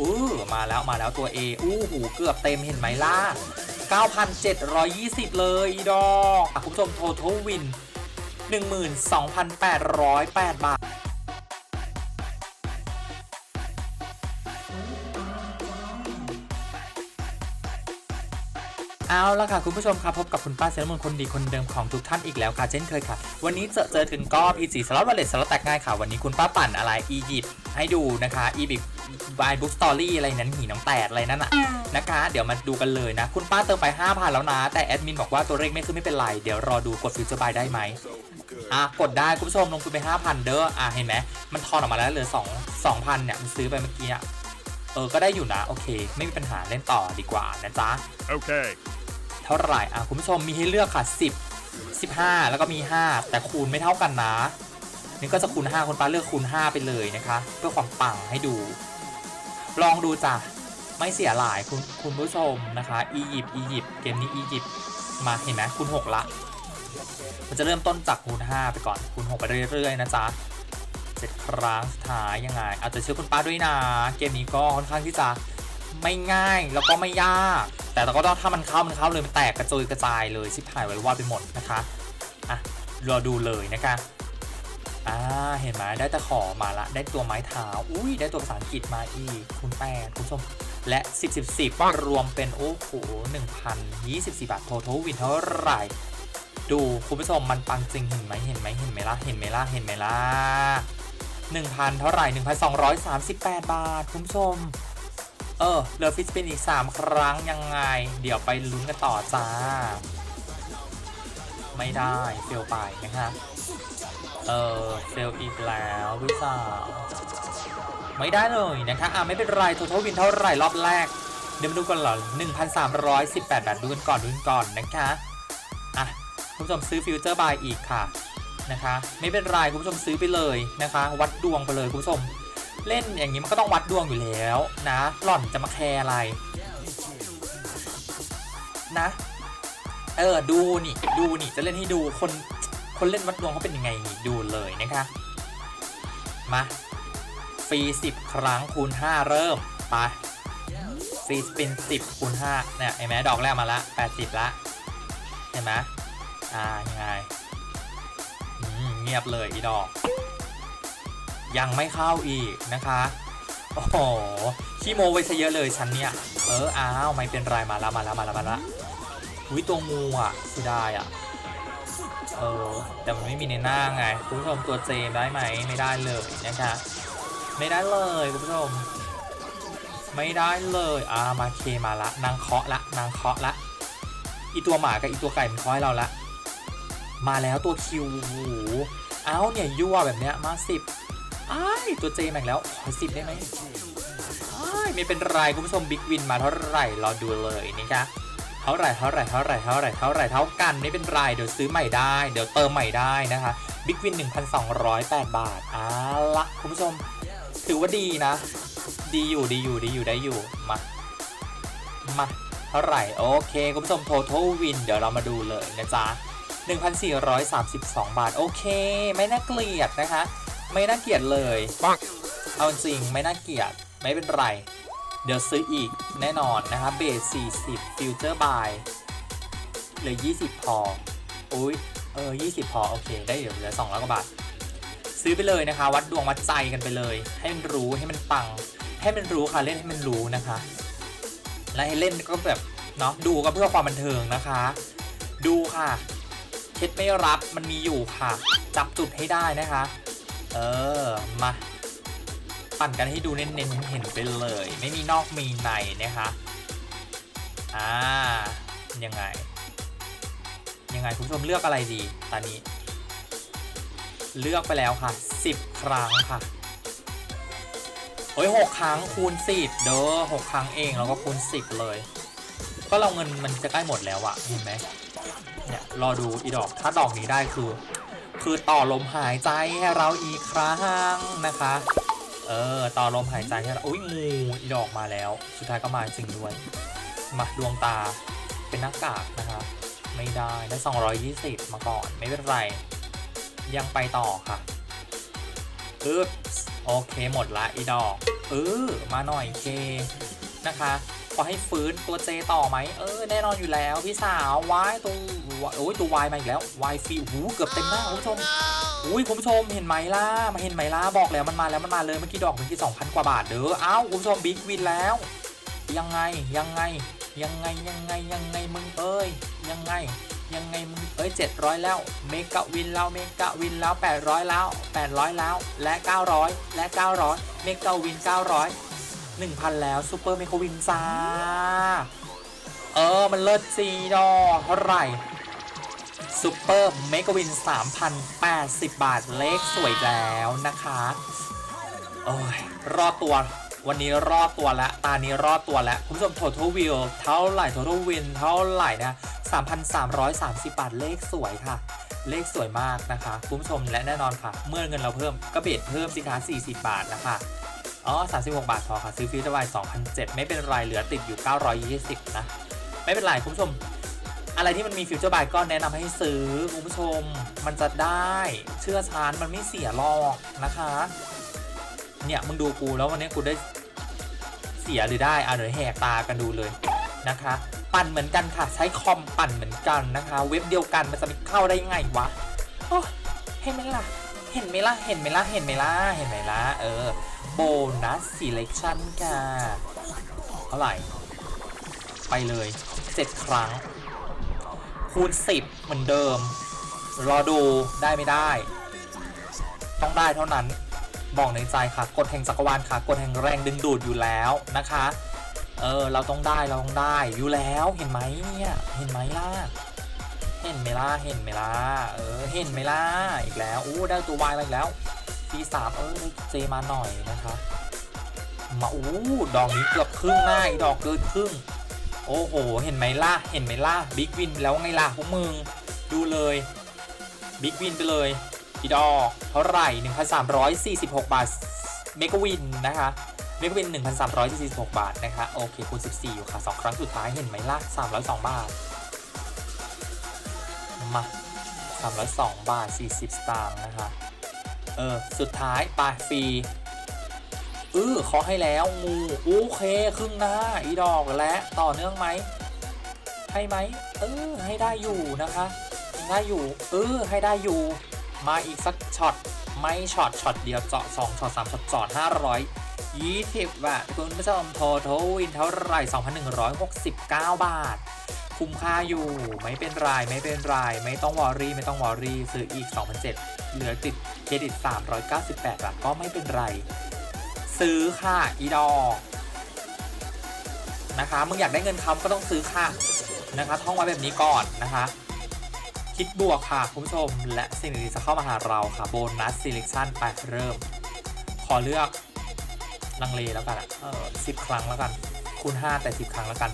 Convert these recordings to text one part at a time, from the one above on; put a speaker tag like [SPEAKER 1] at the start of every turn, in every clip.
[SPEAKER 1] อู้มาแล้วมาแล้วตัว A อู้หูเกือบเต็มเห็นไหมล่ะ 9,720 เลยอีดอกคุณผู้ชม total win 12,808 บาทเอาละค่ะ คุณผู้ชมครับ พบกับคุณป้าเซนมนคนดีคนเดิมของทุกท่านอีกแล้วค่ะ เช่นเคยค่ะ วันนี้เจอเจอถึงก็พีจีสล็อตวอลเล็ตสล็อตแตกง่ายค่ะ วันนี้คุณป้าปั่นอะไรอียิปต์ให้ดูนะคะอีบิก บายบุ๊กสตอรี่อะไรนั้นหีน้องแตกอะไรนั่นน่ะนะคะ เดี๋ยวมาดูกันเลยนะ คุณป้าเติมไป 5,000 แล้วนะ แต่แอดมินบอกว่าตัวเลขไม่ขึ้นไม่เป็นไร เดี๋ยวรอดูกดฟิวเจอร์บายได้ไหมอะกดได้คุณผู้ชมลงทุนไป 5,000 เด้ออะเห็นไหมมันทอนออกมาแล้วเหลือ2 2,000เนี่ยมันซื้อไปเมื่อกี้อะเออก็ได้อยู่นะโอเค ไม่มีปัญหาเล่นต่อดีกว่านะจ๊ะ
[SPEAKER 2] Okay.
[SPEAKER 1] เท่าไหร่อะคุณผู้ชมมีให้เลือกค่ะ 10 15 แล้วก็มี 5 แต่คูณไม่เท่ากันนะนี่ก็จะคูณ 5คุณป้าเลือกคูณ 5 ไปเลยนะคะ เพื่อความปังให้ดู ลองดูจ้ะไม่เสียหลายคุณคุณผู้ชมนะคะอียิปต์อียิปต์เกมนี้อียิปต์มาเห็นไหมคูณ6 ละ มันจะเริ่มต้นจากคูณ5ไปก่อนคูณ6ไปเรื่อยๆนะจ๊ะเจ็ดครั้งสุดท้ายยังไง อาจจะเชื่อคุณป้าด้วยนะ เกมนี้ก็ค่อนข้างที่จะไม่ง่ายแล้วก็ไม่ยาก แต่เราก็ต้องถ้ามันเข้ามันเข้าเลยมันแตกกระจุยกระจายเลยชิบหายไว้ว่าไปหมดนะคะอะรอดูเลยนะคะ อ่าเห็นไหมได้ตะขอมาละ ได้ตัวไม้เท้าอุ้ยได้ตัวภาษาอังกฤษมาอีกคุณแปดคุณผู้ชม และ 10 10 10รวมเป็นโอ้โห1,024 บาท total win เท่าไหร่ดูคุณผู้ชมมันปังจริงเห็นไหมเห็นไหมเห็นไหมล่ะเห็นไหมล่ะเห็นไหมล่ะ1,000เท่าไหร่1,238บาท คุณผู้ชม เออเลือฟิสปินอีก3ครั้งยังไง เดี๋ยวไปลุ้นกันต่อจ้า ไม่ได้เฟลไปนะคะ เออเฟลอีกแล้วพี่สาวไม่ได้เลยนะคะอะไม่เป็นไรท o ท a l วินเท่าไหร่รอบแรก เดี๋ยวมาดูกันเหรอ1,318บาทดูกันก่อนดูกันก่อนนะคะอะคุณผู้ชมซื้อฟิวเจอร์บายอีกค่ะนะคะ ไม่เป็นไรคุณผู้ชมซื้อไปเลยนะคะ วัดดวงไปเลยคุณผู้ชม เล่นอย่างนี้มันก็ต้องวัดดวงอยู่แล้วนะหล่อนจะมาแคร์อะไรนะเออดูนี่ดูนี่จะเล่นให้ดูคน คนเล่นวัดดวงเขาเป็นยังไงดูเลยนะคะ มาฟรี10 ครั้งคูณ 5 เริ่มไปฟรีสปิน10คูณ5เนี่ยเห็นไหมดอกแรกมาละ 80 ละ เห็นไหมอ่ายังไงเงียบเลยอีดอก ยังไม่เข้าอีกนะคะ โอ้โหขี้โมไว้ซะเยอะเลยฉันเนี่ย เออ อ้าว ไม่เป็นไรมาล้วมาล้วมาล้วมาล้วอุ้ยตัวงูอะเสียดายอะ เออแต่มันไม่มีในหน้าไงคุณผู้ชมตัวเจได้ไหมไม่ได้เลยนะคะไม่ได้เลยคุณผู้ชมไม่ได้เลยอ่ามาเคมาละนางเคาะละนางเคาะละอีตัวหมากับอีตัวไก่มันเคาะให้เราละมาแล้วตัวคิวโอ้โหเอ้าเนี่ยยั่วแบบเนี้ยมาสิบอ้ายตัวเจมาแล้วขอสิบได้ไหมอ้ายไม่เป็นไรคุณผู้ชมบิ๊กวินมาเท่าไหร่รอดูเลยนะคะ ท่าไหร่เท่าไหร่เท่าไหร่เท่าไหร่เท่าไหร่เท่ากันไม่เป็นไรเดี๋ยวซื้อใหม่ได้ เดี๋ยวเติมใหม่ได้นะคะบิ๊กวิน 1,208 บาทเอะละคุณผู้ชม ถือว่าดีนะ ดีอยู่ดีอยู่ดีอยู่ได้อยู่มามาเท่าไหร่ โอเค คุณผู้ชม total win เดี๋ยวเรามาดูเลยนะจ๊ะ 1,432 บาท โอเค ไม่น่าเกลียดนะคะ ไม่น่าเกลียดเลย
[SPEAKER 2] Bonk.
[SPEAKER 1] เอาจริงไม่น่าเกลียดไม่เป็นไร เดี๋ยวซื้ออีกแน่นอนนะคะเบส40 ฟิวเจอร์บายเหลือ 20 พอ อุ้ยเออ 20 พอ โอเค ได้เดี๋ยวเหลือ200กว่าบาท ซื้อไปเลยนะคะ วัดดวงวัดใจกันไปเลย ให้มันรู้ให้มันปัง ให้มันรู้ค่ะ เล่นให้มันรู้นะคะ และให้เล่นก็แบบ เนาะดูก็เพื่อความบันเทิงนะคะ ดูค่ะเคล็ดไม่รับมันมีอยู่ค่ะ จับจุดให้ได้นะคะ เออ มา ปั่นกันให้ดูเน้นๆเห็นไปเลย ไม่มีนอกมีในนะคะอ่ายังไง ยังไงคุณผู้ชมเลือกอะไรดีตอนนี้ เลือกไปแล้วค่ะ 10 ครั้งค่ะโอ้ยหกครั้งคูณ10เด้อหกครั้งเองแล้วก็คูณ 10 เลย ก็เราเงินมันจะใกล้หมดแล้วอะเห็นไหมเนี่ยรอดูอีดอกถ้าดอกนี้ได้คือ คือต่อลมหายใจให้เราอีกครั้งนะคะ เออต่อลมหายใจให้เราอุ้ยงูอีดอกมาแล้ว สุดท้ายก็มาจริงด้วย มาดวงตาเป็นหน้ากากนะคะไม่ได้ได้ 220 มาก่อน ไม่เป็นไร ยังไปต่อค่ะอึ๊บโอเคหมดละอีดอกเออมาหน่อยเคนะคะพอให้ฟื้นตัวเจต่อไหมเออแน่นอนอยู่แล้วพี่สาววายตัวโอ้ยตัววายมาอีกแล้ววายฟีหูเกือบเต็มหน้าคุณผู้ชม อุ้ยคุณผู้ชมเห็นไหมล่ะมาเห็นไหมล่ะบอกแล้วมันมาแล้วมันมาเลยเมื่อกี้ดอกเมื่อกี้2,000กว่าบาทเด้อเอ้าคุณผู้ชมบิ๊กวินแล้ว ยังไงยังไงยังไงยังไงยังไงมึงเอ้ยยังไงยังไงมึงเอ้ย700แล้วเมกะวินแล้วเมกะวินแล้ว800แล้ว800แล้วและ900และ900เมกะวิน900 1,000แล้วซูเปอร์เมกะวินจ้าเออมันเลิศจีดอเท่าไหร่ ซูเปอร์เมกวิน 3,080 บาทเลขสวยแล้วนะคะโอ้ยรอดตัว วันนี้รอดตัวแล้วตานี้รอดตัวแล้วคุณผู้ชม total view เท่าไหร่ total win เท่าไหร่นะ 3,330 บาทเลขสวยค่ะ เลขสวยมากนะคะ คุณผู้ชมและแน่นอนค่ะ เมื่อเงินเราเพิ่มก็เบสเพิ่มสิคะ40 บาทนะคะอ๋อ 36 บาทพอค่ะ ซื้อฟรีจะวาย2,007ไม่เป็นไรเหลือติดอยู่ 920 นะ ไม่เป็นไรคุณผู้ชม อะไรที่มันมีฟิวเจอร์บายก็แนะนำให้ซื้อคุณผู้ชม มันจะได้เชื่อชานมันไม่เสียหรอกนะคะ เนี่ยมึงดูกูแล้ววันนี้กูได้เสียหรือได้อะเดี๋ยวแหกตากันดูเลยนะคะ ปั่นเหมือนกันค่ะใช้คอมปั่นเหมือนกันนะคะ เว็บเดียวกันมันจะไปเข้าได้ไงวะเห็นไหมล่ะเห็นไหมล่ะเห็นไหมล่ะเห็นไหมล่ะเห็นไหมล่ะเออโบนัส selection ค่ะเท่าไหร่ไปเลย 7 ครั้ง คูณ 10 เหมือนเดิม รอดูได้ไม่ได้ ต้องได้เท่านั้นบอกในใจค่ะกฎแห่งจักรวาลค่ะกฎแห่งแรงดึงดูดอยู่แล้วนะคะ เออ เราต้องได้เราต้องได้อยู่แล้วเห็นไหมเนี่ยเห็นไหมล่ะเห็นไหมล่ะเห็นไหมล่ะเออเห็นไหมล่ะอีกแล้วอู้ได้ตัววายมาอีกแล้วทีสามเออได้เจมาหน่อยนะคะมาอู้ดอกนี้เกือบครึ่งหน้าอีดอกเกินครึ่ง โอ้โห เห็นไหมล่ะ เห็นไหมล่ะ บิ๊กวินแล้วไงล่ะพวกมึง ดูเลย บิ๊กวินไปเลยอีดอเท่าไหร่ 1,346 บาท เมกวินนะคะ เมกวิน 1,346 บาทนะคะ โอเค คูณ 14 อยู่ค่ะ 2 ครั้งสุดท้าย เห็นไหมล่ะ 302 บาท มา 302 บาท 40 สตางค์นะคะ เออ สุดท้ายปลายฟรี เออขอให้แล้วงูโอเคครึ่งหน้าอีดอกและต่อเนื่องไหมให้ไหมเออให้ได้อยู่นะคะได้อยู่ เออให้ได้อยู่ มาอีกสักช็อตไม่ช็อตช็อตเดียวเจาะ2ช็อต3ช็อตจอด500 20บาทคุณผู้ชมโททวินเท่าไหร่2,169บาท คุ้มค่าอยู่ไม่เป็นไรไม่เป็นไรไม่ต้องวอรี่ไม่ต้องวอรี่ซื้ออีก2,007เหลือติดเครดิต398บาทก็ไม่เป็นไร ซื้อค่ะอีดอกนะคะมึงอยากได้เงินคำก็ต้องซื้อค่ะนะคะท่องไว้แบบนี้ก่อนนะคะ คิดบวกค่ะคุณผู้ชมและสิ่งดีๆจะเข้ามาหาเราค่ะโบนัส selection ไปเริ่ม ขอเลือกลังเลแล้วกันเออสิบครั้งแล้วกัน คูณ5แต่10ครั้งแล้วกัน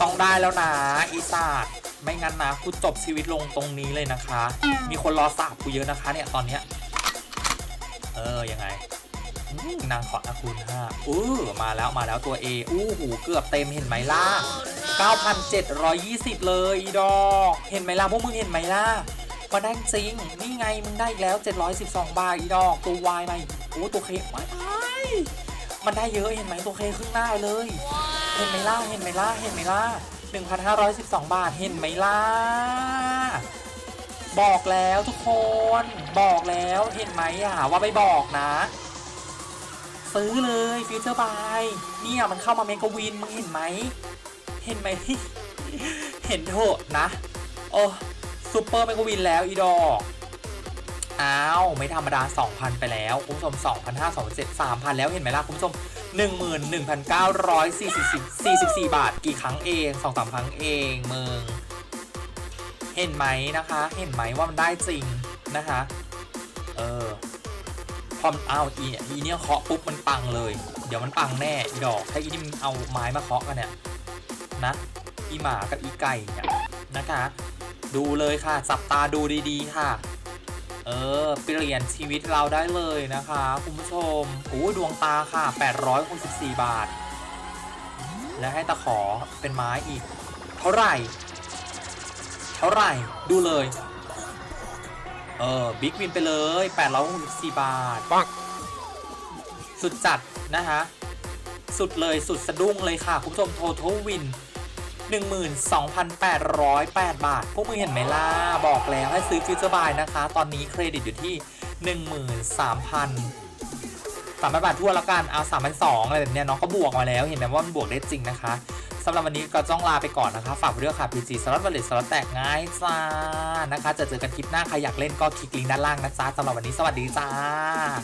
[SPEAKER 1] ต้องได้แล้วนะอีสาดไม่งั้นนะกูจบชีวิตลงตรงนี้เลยนะคะ มีคนรอสาบกูเยอะนะคะเนี่ยตอนเนี้ยเออยังไง นางขออาคูณ5อู้มาแล้วมาแล้วตัว A อู้หูเกือบเต็มเห็นไหมล่ะ 9,720 เลยอีดอกเห็นไหมล่ะพวกมึงเห็นไหมล่ะมาได้จริง นี่ไงมึงได้อีกแล้ว 712 บาทอีดอก ตัว Y มาอีกโอ้ตัวเคไม่มันได้เยอะเห็นไหมตัวเคครึ่งหน้าเลย เห็นไหมล่ะเห็นไหมล่ะเห็นไหมล่ะ1,512 บาทเห็นไหมล่ะบอกแล้วทุกคน บอกแล้วเห็นไหมอะว่าไม่บอกนะ ซื้อเลยฟิวเจอร์บายเนี่ยมันเข้ามาเมกวินมึงเห็นไหม เห็นไหม เห็นเถอะนะ โอ้ซูเปอร์เมกวินแล้วอีดอกอ้าว ไม่ธรรมดา 2,000 ไปแล้ว คุณผู้ชม2,500 2,700 3,000 แล้วเห็นไหมล่ะ คุณผู้ชม 11,944 44บาท กี่ครั้งเอง2 3ครั้งเองมึงเห็นไหมนะคะ เห็นไหมว่ามันได้จริงนะคะ เออ พอมนเอาอีเนี่ยอีเนี่ยเคาะปุ๊บมันปังเลย เดี๋ยวมันปังแน่ดอกถ้าอีนี่มันเอาไม้มาเคาะกันเนี่ยนะอีหมากับอีไก่เนี่ยนะคะ ดูเลยค่ะจับตาดูดีๆค่ะ เออเปลี่ยนชีวิตเราได้เลยนะคะคุณผู้ชมโอ้ดวงตาค่ะ864บาท และให้ตะขอเป็นไม้อีก เท่าไหร่ เท่าไหร่ดูเลย เออบิ๊กวินไปเลย864บาท
[SPEAKER 2] ปัง
[SPEAKER 1] สุดจัดนะคะ สุดเลยสุดสะดุ้งเลยค่ะ คุณผู้ชม total win 12,808 บาท พวกมึงเห็นไหมล่ะ บอกแล้วให้ซื้อฟิวเจอร์บายนะคะ ตอนนี้เครดิตอยู่ที่ 13,000 300บาททั่วแล้วกันเอา3,200อะไรแบบเนี้ยน้องก็บวกมาแล้วเห็นไหมว่ามันบวกได้จริงนะคะ สำหรับวันนี้ก็ต้องลาไปก่อนนะคะ ฝากไว้ด้วยค่ะ PG สล็อตวอลเล็ตสล็อตแตกง่ายจ้านะคะ จะเจอกันคลิปหน้าใครอยากเล่นก็คลิกลิงก์ด้านล่างนะจ๊ะสำหรับวันนี้สวัสดีจ้า